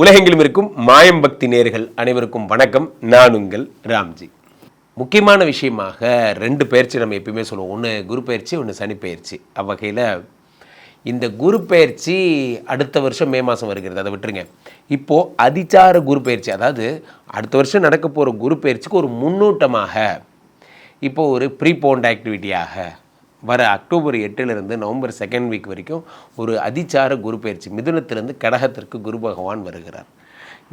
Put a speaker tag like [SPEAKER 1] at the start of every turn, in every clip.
[SPEAKER 1] உலகெங்கிலும் இருக்கும் மாயம் பக்தி நேர்கள் அனைவருக்கும் வணக்கம். நான் உங்கள் ராம்ஜி. முக்கியமான விஷயமாக ரெண்டு பயிற்சி நம்ம எப்பயுமே சொல்லுவோம். ஒன்று குரு பயிற்சி ஒன்று சனி பயிற்சி. அவ்வகையில் இந்த குரு பயிற்சி அடுத்த வருஷம் மே மாதம் வருகிறது. அதை விட்டுருங்க. இப்போது அதிச்சார குரு பயிற்சி அதாவது அடுத்த வருஷம் நடக்க போகிற குரு பயிற்சிக்கு ஒரு முன்னூட்டமாக இப்போது ஒரு ப்ரீபோண்ட் ஆக்டிவிட்டியாக வர அக்டோபர் எட்டிலிருந்து நவம்பர் செகண்ட் வீக் வரைக்கும் ஒரு அதிச்சார குரு பயிற்சி. மிதுனத்திலிருந்து கடகத்திற்கு குரு பகவான் வருகிறார்.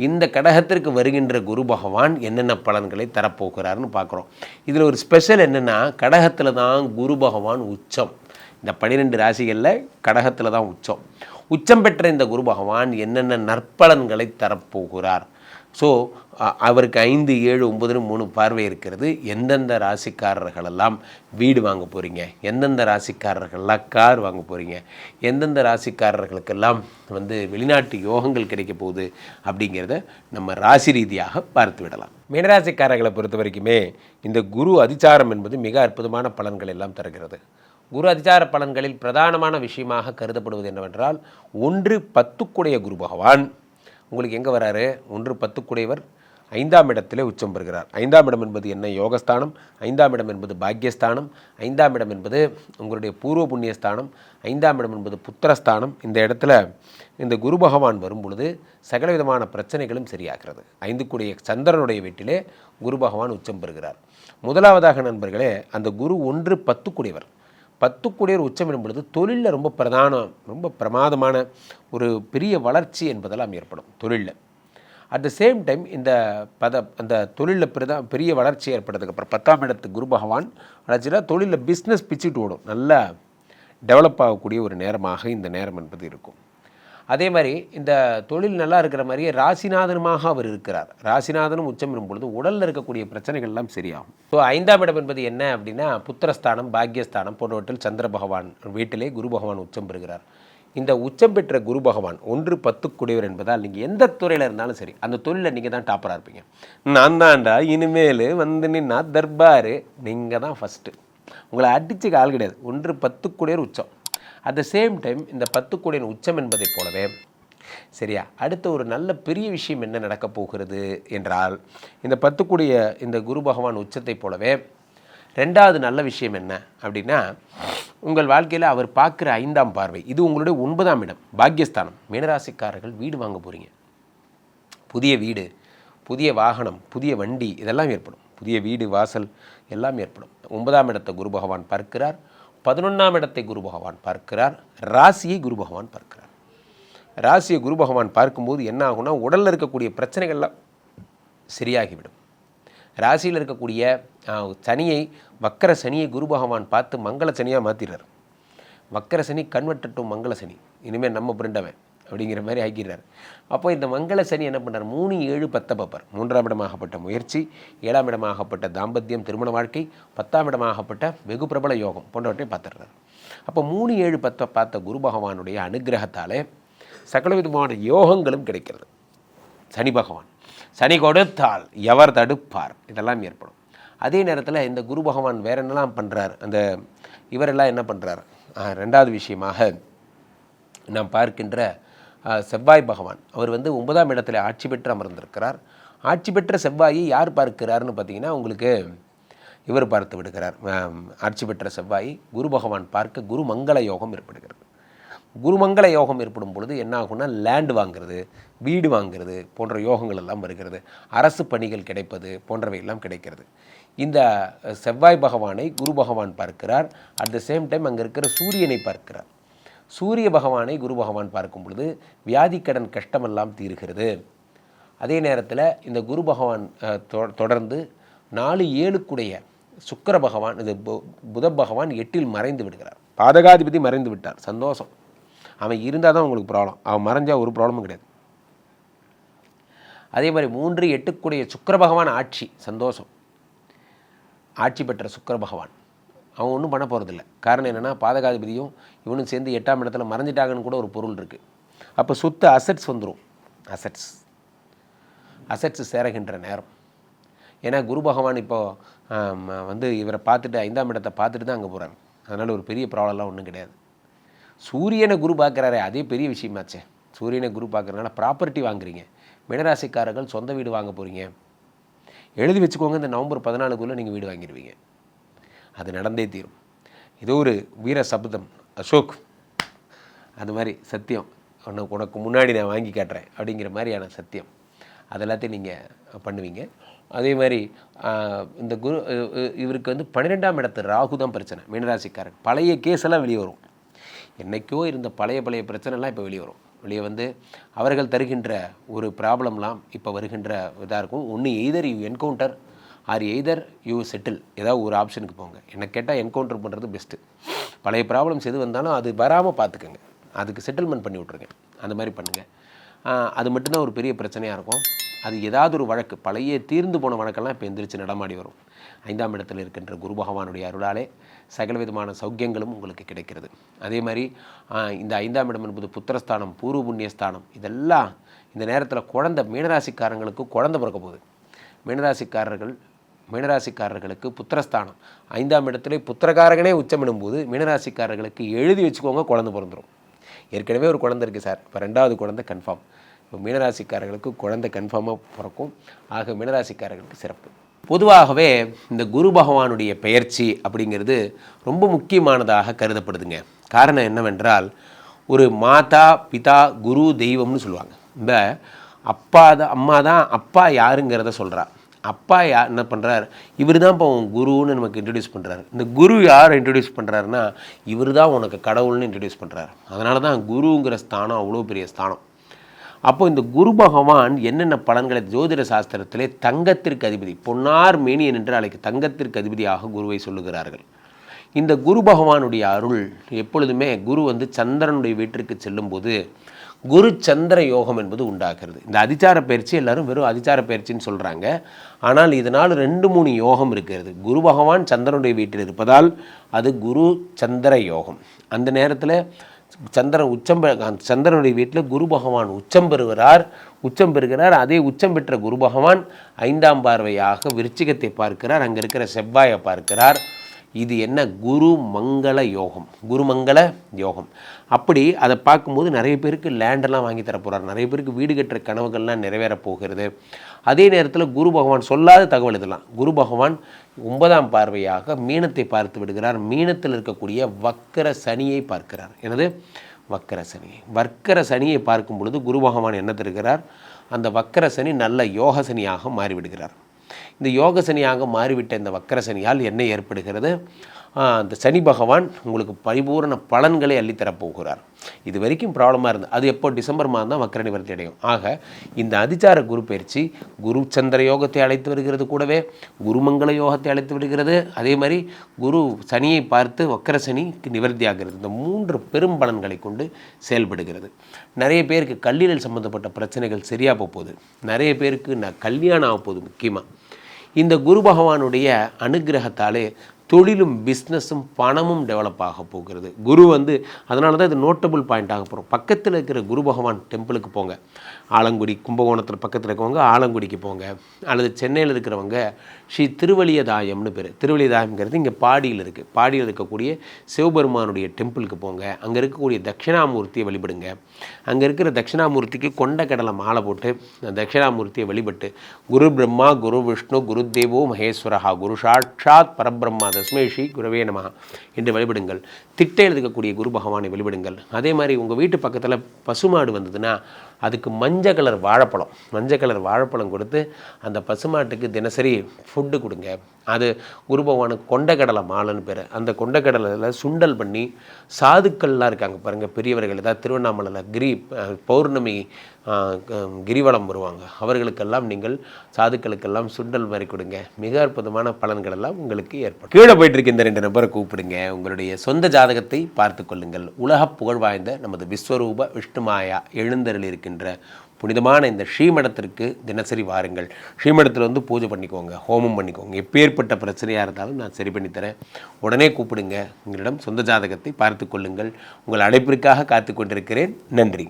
[SPEAKER 1] இந்த கடகத்திற்கு வருகின்ற குரு பகவான் என்னென்ன பலன்களை தரப்போகிறார்னு பார்க்குறோம். இதில் ஒரு ஸ்பெஷல் என்னென்னா கடகத்தில் தான் குரு பகவான் உச்சம். இந்த பன்னிரெண்டு ராசிகளில் கடகத்தில் தான் உச்சம். உச்சம் பெற்ற இந்த குரு பகவான் என்னென்ன நற்பலன்களை தரப்போகிறார். ஸோ அவருக்கு ஐந்து ஏழு ஒம்பதுன்னு மூணு பார்வை இருக்கிறது. எந்தெந்த ராசிக்காரர்களெல்லாம் வீடு வாங்க போகிறீங்க எந்தெந்த ராசிக்காரர்கள்லாம் கார் வாங்க போகிறீங்க எந்தெந்த ராசிக்காரர்களுக்கெல்லாம் வந்து வெளிநாட்டு யோகங்கள் கிடைக்க போகுது அப்படிங்கிறத நம்ம ராசி ரீதியாக பார்த்து விடலாம். மீனராசிக்காரர்களை பொறுத்த வரைக்குமே இந்த குரு அதிச்சாரம் என்பது மிக அற்புதமான பலன்கள் எல்லாம் தருகிறது. குரு அதிச்சார பலன்களில் பிரதானமான விஷயமாக கருதப்படுவது என்னவென்றால் ஒன்று பத்துக்குடைய குரு பகவான். உங்களுக்கு எங்கே வராரு? ஒன்று பத்துக்குடையவர் ஐந்தாம் இடத்திலே உச்சம் பெறுகிறார். ஐந்தாம் இடம் என்பது என்ன? யோகஸ்தானம். ஐந்தாம் இடம் என்பது பாக்கியஸ்தானம் ஐந்தாம் இடம் என்பது உங்களுடைய பூர்வ புண்ணியஸ்தானம். ஐந்தாம் இடம் என்பது புத்திரஸ்தானம். இந்த இடத்துல இந்த குரு பகவான் வரும் பொழுது சகலவிதமான பிரச்சனைகளும் சரியாகிறது. ஐந்துக்குடைய சந்திரனுடைய வீட்டிலே குரு பகவான் உச்சம் பெறுகிறார். முதலாவதாக நண்பர்களே அந்த குரு ஒன்று பத்துக்குடையவர். பத்துக்குடியர் உச்சமிடும் பொழுது தொழிலில் ரொம்ப பிரதானம் ரொம்ப பிரமாதமான ஒரு பெரிய வளர்ச்சி என்பதெல்லாம் ஏற்படும் தொழிலில். அட் த சேம் டைம் இந்த பத அந்த தொழிலில் பிரதா பெரிய வளர்ச்சி ஏற்படுறதுக்கப்புறம் பத்தாம் இடத்து குரு பகவான் வளர்ச்சினா தொழிலில் பிஸ்னஸ் பிச்சுட்டு ஓடும். நல்லா டெவலப் ஆகக்கூடிய ஒரு நேரமாக இந்த நேரம் என்பது இருக்கும். அதே மாதிரி இந்த தொழில் நல்லா இருக்கிற மாதிரியே ராசிநாதனுமாக அவர் இருக்கிறார். ராசிநாதனும் உச்சம் பொழுது உடலில் இருக்கக்கூடிய பிரச்சனைகள் எல்லாம் சரியாகும். ஸோ ஐந்தாம் இடம் என்பது என்ன அப்படின்னா புத்திரஸ்தானம் பாக்யஸ்தானம் போன்றவற்றில் சந்திர பகவான் வீட்டிலே குரு பகவான் உச்சம் பெறுகிறார். இந்த உச்சம் பெற்ற குரு பகவான் ஒன்று பத்துக்குடையவர் என்பதால் நீங்கள் எந்த துறையில் இருந்தாலும் சரி அந்த தொழிலில் நீங்கள் தான் டாப்பராக இருப்பீங்க. நான் தான்டா இனிமேல் வந்து நின்னா தர்பாரு நீங்கள் தான் ஃபஸ்ட்டு உங்களை அடிச்சுக்க ஆள் கிடையாது. ஒன்று பத்து பத்துக்குடையர் உச்சம். அட் த சேம் டைம் இந்த பத்து கோடியின் உச்சம் என்பதைப் போலவே சரியா அடுத்த ஒரு நல்ல பெரிய விஷயம் என்ன நடக்கப் போகிறது என்றால் இந்த பத்து கோடிய இந்த குரு பகவான் உச்சத்தைப் போலவே ரெண்டாவது நல்ல விஷயம் என்ன அப்படின்னா உங்கள் வாழ்க்கையில் அவர் பார்க்குற ஐந்தாம் பார்வை. இது உங்களுடைய ஒன்பதாம் இடம் பாக்கியஸ்தானம். மீனராசிக்காரர்கள் வீடு வாங்க போகிறீங்க புதிய வீடு புதிய வாகனம் புதிய வண்டி இதெல்லாம் ஏற்படும். புதிய வீடு வாசல் எல்லாம் ஏற்படும். ஒன்பதாம் இடத்தை குரு பகவான் பார்க்கிறார். பதினொன்றாம் இடத்தை குரு பகவான் பார்க்கிறார். ராசியை குரு பகவான் பார்க்கிறார். ராசியை குரு பகவான் பார்க்கும்போது என்ன ஆகும்னா உடலில் இருக்கக்கூடிய பிரச்சனைகள்லாம் சரியாகிவிடும். ராசியில் இருக்கக்கூடிய சனியை வக்கர சனியை குரு பகவான் பார்த்து மங்கள சனியாக மாற்றிடுறார் வக்கர சனி கண்வட்டட்டும் மங்கள சனி. இனிமேல் நம்ம பிரிண்டவன் அப்படிங்கிற மாதிரி ஆக்கிறார் அப்போ இந்த மங்கள சனி என்ன பண்ணுறார் மூணு ஏழு பத்த பார்ப்பார். மூன்றாம் இடமாகப்பட்ட முயற்சி ஏழாம் இடமாகப்பட்ட தாம்பத்தியம் திருமண வாழ்க்கை பத்தாம் இடமாகப்பட்ட வெகு பிரபல யோகம் போன்றவற்றை பார்த்துடுறார். அப்போ மூணு ஏழு பத்தை பார்த்த குரு பகவானுடைய அனுகிரகத்தாலே சகல விதமான யோகங்களும் கிடைக்கிறது. சனி பகவான். சனி கொடுத்தால் எவர் தடுப்பார்? இதெல்லாம் ஏற்படும். அதே நேரத்தில் இந்த குரு பகவான் வேற என்னெல்லாம் பண்ணுறார் அந்த இவரெல்லாம் என்ன பண்ணுறார் ரெண்டாவது விஷயமாக நாம் பார்க்கின்ற செவ்வாய் பகவான். அவர் வந்து ஒன்பதாம் இடத்துல ஆட்சி பெற்று அமர்ந்திருக்கிறார். ஆட்சி பெற்ற செவ்வாயை யார் பார்க்கிறாருன்னு பார்த்தீங்கன்னா உங்களுக்கு இவர் பார்த்து விடுகிறார். ஆட்சி பெற்ற செவ்வாய் குரு பகவான் பார்க்க குரு மங்கள யோகம் ஏற்படுகிறது. குருமங்கள யோகம் ஏற்படும் பொழுது என்ன ஆகும்னா லேண்டு வாங்கிறது வீடு வாங்கிறது போன்ற யோகங்கள் எல்லாம் வருகிறது. அரசு பணிகள் கிடைப்பது போன்றவை எல்லாம் கிடைக்கிறது. இந்த செவ்வாய் பகவானை குரு பகவான் பார்க்கிறார். அட் த சேம் டைம் அங்கே இருக்கிற சூரியனை பார்க்கிறார். சூரிய பகவானை குரு பகவான் பார்க்கும் பொழுது வியாதிக்கடன் கஷ்டமெல்லாம் தீர்கிறது. அதே நேரத்தில் இந்த குரு பகவான் தொடர்ந்து நாலு ஏழுக்குடைய சுக்கர பகவான் இது புத பகவான் எட்டில் மறைந்து விடுகிறார். பாதகாதிபதி மறைந்து விட்டார். சந்தோஷம். அவன் இருந்தால் தான் உங்களுக்கு ப்ராப்ளம் அவன் மறைஞ்சால் ஒரு ப்ராப்ளமும் கிடையாது. அதே மாதிரி மூன்று எட்டுக்குடைய சுக்கர பகவான் ஆட்சி சந்தோஷம். ஆட்சி பெற்ற சுக்கர பகவான். அவன் ஒன்றும் பண்ண போகிறதில்ல காரணம் என்னென்னா பாதகாதிபதியும் இவனும் சேர்ந்து எட்டாம் இடத்துல மறைஞ்சிட்டாங்கன்னு கூட ஒரு பொருள் இருக்குது அப்போ சுத்த அசட்ஸ் வந்துடும் அசட்ஸ் அசட்ஸ் சேரகின்ற நேரம். ஏன்னா குரு பகவான் இப்போது வந்து இவரை பார்த்துட்டு ஐந்தாம் இடத்தை பார்த்துட்டு தான் அங்கே போகிறார் அதனால் ஒரு பெரிய ப்ராப்ளம்லாம் ஒன்றும் கிடையாது. சூரியனை குரு பார்க்குறாரே அதே பெரிய விஷயமாச்சே. சூரியனை குரு பார்க்குறதுனால ப்ராப்பர்ட்டி வாங்குறீங்க. மினராசிக்காரர்கள் சொந்த வீடு வாங்க போகிறீங்க எழுதி வச்சுக்கோங்க இந்த நவம்பர் பதினாலுக்குள்ளே நீங்கள் வீடு வாங்கிடுவீங்க. அது நடந்தே தீரும். இது ஒரு வீர சப்தம் அசோக். அது மாதிரி சத்தியம். உனக்கு உனக்கு முன்னாடி நான் வாங்கி காட்டுறேன் அப்படிங்கிற மாதிரியான சத்தியம். அது எல்லாத்தையும் நீங்கள் பண்ணுவீங்க. அதே மாதிரி இந்த குரு இவருக்கு வந்து பன்னிரெண்டாம் இடத்து ராகு தான் பிரச்சனை மீனராசிக்காரன் பழைய கேஸ் எல்லாம் வெளியே வரும். என்னைக்கோ இருந்த பழைய பழைய பிரச்சனைலாம் இப்போ வெளியே வரும். வெளியே வந்து அவர்கள் தருகின்ற ஒரு ப்ராப்ளம்லாம் இப்போ வருகின்ற இதாக இருக்கும். ஒன்று either you encounter or either you settle. ஏதாவது ஒரு ஆப்ஷனுக்கு போங்க. என்னை கேட்டால் என்கவுண்டர் பண்ணுறது பெஸ்ட்டு. பழைய ப்ராப்ளம்ஸ் எது வந்தாலும் அது வராமல் பார்த்துக்கோங்க அதுக்கு செட்டில்மெண்ட் பண்ணி விட்ருங்க அந்த மாதிரி பண்ணுங்கள் அது மட்டும்தான் ஒரு பெரிய பிரச்சனையாக இருக்கும். அது ஏதாவது ஒரு வழக்கு. பழைய தீர்ந்து போன வழக்கெல்லாம் இப்போ எந்திரிச்சு நடமாடி வரும். ஐந்தாம் இடத்தில் இருக்கின்ற குரு பகவானுடைய அருளாலே சகல விதமான சௌக்கியங்களும் உங்களுக்கு கிடைக்கிறது. அதே மாதிரி இந்த ஐந்தாம் இடம் என்பது புத்திரஸ்தானம் பூர்வ புண்ணியஸ்தானம் இதெல்லாம் இந்த நேரத்தில் குழந்தை மீனராசிக்காரங்களுக்கு குழந்தை பிறக்க போகுது. மீனராசிக்காரர்கள் மீனராசிக்காரர்களுக்கு புத்திரஸ்தானம். ஐந்தாம் இடத்துல புத்திரகாரகனே உச்சமிடும்போது மீனராசிக்காரர்களுக்கு எழுதி வச்சுக்கோங்க குழந்தை பிறந்துடும் ஏற்கனவே ஒரு குழந்தை இருக்குது சார். இப்போ ரெண்டாவது குழந்தை கன்ஃபார்ம். மீனராசிக்காரர்களுக்கு குழந்தை கன்ஃபார்மாக பிறக்கும். ஆக மீனராசிக்காரர்களுக்கு சிறப்பு. பொதுவாகவே இந்த குரு பகவானுடைய பெயர்ச்சி அப்படிங்கிறது ரொம்ப முக்கியமானதாக கருதப்படுதுங்க. காரணம் என்னவென்றால் ஒரு மாதா பிதா குரு தெய்வம்னு சொல்லுவாங்க. இந்த அப்பா தான் அம்மா தான் அப்பா யாருங்கிறத சொல்கிறா அப்பா யா என்ன பண்ணுறார் இவர் தான் இப்போ உன் குருன்னு நமக்கு இன்ட்ரடியூஸ் பண்ணுறாரு இந்த குரு யார் இன்ட்ரடியூஸ் பண்ணுறாருன்னா இவர் தான் உனக்கு கடவுள்னு இன்ட்ரடியூஸ் பண்ணுறாரு அதனால தான் குருங்கிற ஸ்தானம் அவ்வளோ பெரிய ஸ்தானம். அப்போ இந்த குரு பகவான் என்னென்ன பலன்களை ஜோதிட சாஸ்திரத்திலே தங்கத்திற்கு அதிபதி பொன்னார் மேனியன் என்று அழைக்க தங்கத்திற்கு அதிபதியாக குருவை சொல்லுகிறார்கள். இந்த குரு பகவானுடைய அருள் எப்பொழுதுமே குரு வந்து சந்திரனுடைய வீட்டிற்கு செல்லும்போது குரு சந்திர யோகம் என்பது உண்டாகிறது. இந்த அதிச்சார பயிற்சி எல்லாரும் வெறும் அதிச்சார பயிற்சின்னு சொல்கிறாங்க ஆனால் இதனால் ரெண்டு மூணு யோகம் இருக்கிறது. குரு பகவான் சந்திரனுடைய வீட்டில் இருப்பதால் அது குரு சந்திர யோகம். அந்த நேரத்தில் சந்திரன் உச்சம் சந்திரனுடைய வீட்டில் குரு பகவான் உச்சம் பெறுகிறார். உச்சம் பெறுகிறார். அதே உச்சம் பெற்ற குரு பகவான் ஐந்தாம் பார்வையாக விருச்சிகத்தை பார்க்கிறார். அங்கே இருக்கிற செவ்வாயை பார்க்கிறார். இது என்ன குரு மங்கள யோகம்? குருமங்கள யோகம். அப்படி அதை பார்க்கும்போது நிறைய பேருக்கு லேண்டெல்லாம் வாங்கி தர போறார். நிறைய பேருக்கு வீடு கட்டுற கனவுகள்லாம் நிறைவேறப் போகிறது. அதே நேரத்தில் குரு பகவான் சொல்லாத தகவல் இதெல்லாம். குரு பகவான் ஒன்பதாம் பார்வையாக மீனத்தை பார்த்து விடுகிறார். மீனத்தில் இருக்கக்கூடிய வக்கர சனியை பார்க்கிறார். எனது வக்கர சனியை வக்கர சனியை பார்க்கும் பொழுது குரு பகவான் என்ன தருகிறார்? அந்த வக்கர சனி நல்ல யோக சனியாக மாறிவிடுகிறார். இந்த யோக சனியாக மாறிவிட்ட இந்த வக்கர சனியால் என்ன ஏற்படுகிறது? அந்த சனி பகவான் உங்களுக்கு பரிபூரண பலன்களை அள்ளித்தரப்போகிறார் இது வரைக்கும் ப்ராப்ளமாக இருந்தது. அது எப்போ? டிசம்பர் மாதம் தான் வக்கர நிவர்த்தி அடையும். ஆக இந்த அதிச்சார குரு பயிற்சி குரு சந்திர யோகத்தை அழைத்து வருகிறது கூடவே குருமங்கள யோகத்தை அழைத்து விடுகிறது அதே மாதிரி குரு சனியை பார்த்து வக்கர சனிக்கு நிவர்த்தி ஆகிறது. இந்த மூன்று பெரும் பலன்களை கொண்டு செயல்படுகிறது. நிறைய பேருக்கு கல்லீரல் சம்பந்தப்பட்ட பிரச்சனைகள் சரியாக போகுது. நிறைய பேருக்கு நான் கல்யாணம் ஆக போகுது முக்கியமாக இந்த குரு பகவானுடைய அனுகிரகத்தாலே தொழிலும் பிஸ்னஸும் பணமும் டெவலப் ஆக போகிறது. குரு வந்து அதனால தான் இது நோட்டபுள் பாயிண்ட் ஆக போகிறோம் பக்கத்தில் இருக்கிற குரு பகவான் டெம்பிளுக்கு போங்க. ஆலங்குடி கும்பகோணத்தில் பக்கத்தில் இருக்கவங்க ஆலங்குடிக்கு போங்க. அல்லது சென்னையில் இருக்கிறவங்க ஸ்ரீ திருவலியதாயம்னு பேர். திருவலியதாயம்ங்கிறது இங்கே பாடியில் இருக்குது பாடியில் இருக்கக்கூடிய சிவபெருமானுடைய டெம்பிளுக்கு போங்க. அங்கே இருக்கக்கூடிய தட்சிணாமூர்த்தியை வழிபடுங்க. அங்கே இருக்கிற தட்சிணாமூர்த்திக்கு கொண்ட கடலை மாலை போட்டு அந்த தட்சிணாமூர்த்தியை வழிபட்டு குரு பிரம்மா குரு விஷ்ணு குரு தேவோ மகேஸ்வரஹா குரு சாட்சாத் பரபிரம்மா தஸ்மை ஸ்ரீ குருவே என்று வழிபடுங்கள். திட்டையில் இருக்கக்கூடிய குரு பகவானை வழிபடுங்கள். அதே மாதிரி உங்கள் வீட்டு பக்கத்தில் பசுமாடு வந்ததுன்னா அதுக்கு மஞ்சள் கலர் வாழைப்பழம். மஞ்சள் கலர் வாழைப்பழம் கொடுத்து அந்த பசுமாட்டுக்கு தினசரி ஃபுட்டு கொடுங்க. அது குரு பகவானுக்கு கொண்டக்கடலை மாலைன்னு பேர். அந்த கொண்டக்கடலையில் சுண்டல் பண்ணி சாதுக்கள்லாம் இருக்காங்க பாருங்கள் பெரியவர்கள். ஏதாவது திருவண்ணாமலையில் கிரி பௌர்ணமி கிரிவலம் வருவாங்க. அவர்களுக்கெல்லாம் நீங்கள் சாதுக்களுக்கெல்லாம் சுண்டல் மாதிரி கொடுங்க. மிக அற்புதமான பலன்கள் எல்லாம் உங்களுக்கு ஏற்படும். கீழே போயிட்டு இருக்க இந்த ரெண்டு நபரை கூப்பிடுங்க. உங்களுடைய சொந்த ஜாதகத்தை பார்த்து கொள்ளுங்கள். உலக புகழ் வாய்ந்த நமது விஸ்வரூப விஷ்ணுமாயா எழுந்தருள் இருக்கின்ற புனிதமான இந்த ஸ்ரீமடத்திற்கு தினசரி வாருங்கள். ஸ்ரீமடத்தில் வந்து பூஜை பண்ணிக்கோங்க ஹோமம் பண்ணிக்கோங்க. எப்பேற்பட்ட பிரச்சனையாக இருந்தாலும் நான் சரி பண்ணித்தரேன் உடனே கூப்பிடுங்க. உங்களிடம் சொந்த ஜாதகத்தை பார்த்து கொள்ளுங்கள். உங்கள் அழைப்பிற்காக காத்து கொண்டிருக்கிறேன். நன்றி.